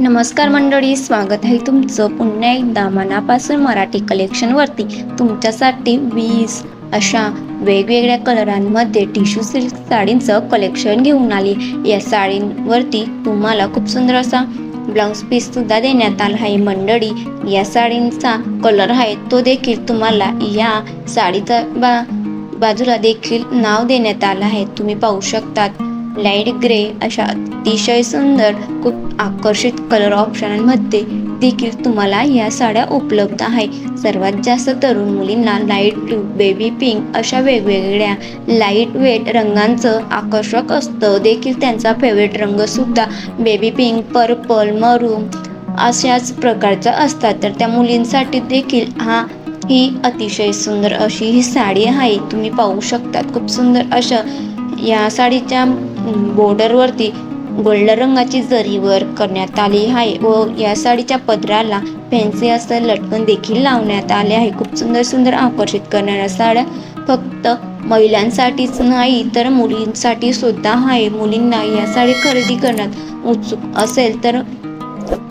नमस्कार मंडळी स्वागत आहे तुमचं पुन्हा एकदा मनापासून मराठी कलेक्शनवरती तुमच्यासाठी वीस अशा वेगवेगळ्या कलरांमध्ये टिश्यू सिल्क साडींचं कलेक्शन घेऊन आली. या साडींवरती तुम्हाला खूप सुंदर असा ब्लाऊज पीस सुद्धा देण्यात आला आहे मंडळी. या साडींचा कलर आहे तो देखील तुम्हाला या साडीचा बा बाजूला देखील नाव देण्यात आलं आहे. तुम्ही पाहू शकतात लाइट ग्रे अशा अतिशय सुंदर खूप आकर्षित कलर ऑप्शनांमध्ये देखील तुम्हाला या साड्या उपलब्ध आहे सर्वात जास्त तरुण मुलींना लाइट ब्लू बेबी पिंक अशा वेगवेगळ्या लाइट वेट रंगांचं आकर्षक असतं. देखील त्यांचा फेवरेट रंगसुद्धा बेबी पिंक पर्पल मरून अशाच प्रकारचा असतात. तर त्या मुलींसाठी देखील हा ही अतिशय सुंदर अशी ही साडी आहे. तुम्ही पाहू शकतात खूप सुंदर अशा या साडीच्या बॉर्डरवरती गोल्ड रंगाची जरीवर करण्यात आली आहे व या साडीच्या पदराला फॅन्सी असं लटकन देखील लावण्यात आले आहे. खूप सुंदर सुंदर आकर्षित करणाऱ्या साड्या फक्त महिलांसाठीच नाही तर मुलींसाठी सुद्धा आहे. मुलींना या साडी खरेदी करण्यात उत्सुक असेल तर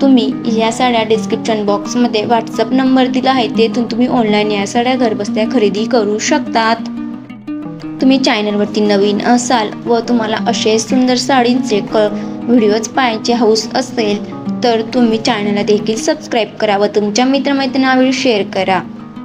तुम्ही या साड्या डिस्क्रिप्शन बॉक्समध्ये व्हॉट्सअप नंबर दिला आहे. तेथून तुम्ही ऑनलाईन या साड्या घरबसल्या खरेदी करू शकतात. तुम्ही चॅनलवरती नवीन असाल व तुम्हाला असे सुंदर साडींचे क व्हिडिओज पाहायचे हौस असेल तर तुम्ही चॅनलला देखील सबस्क्राईब करा व तुमच्या मित्रमैत्रिणींना शेअर करा.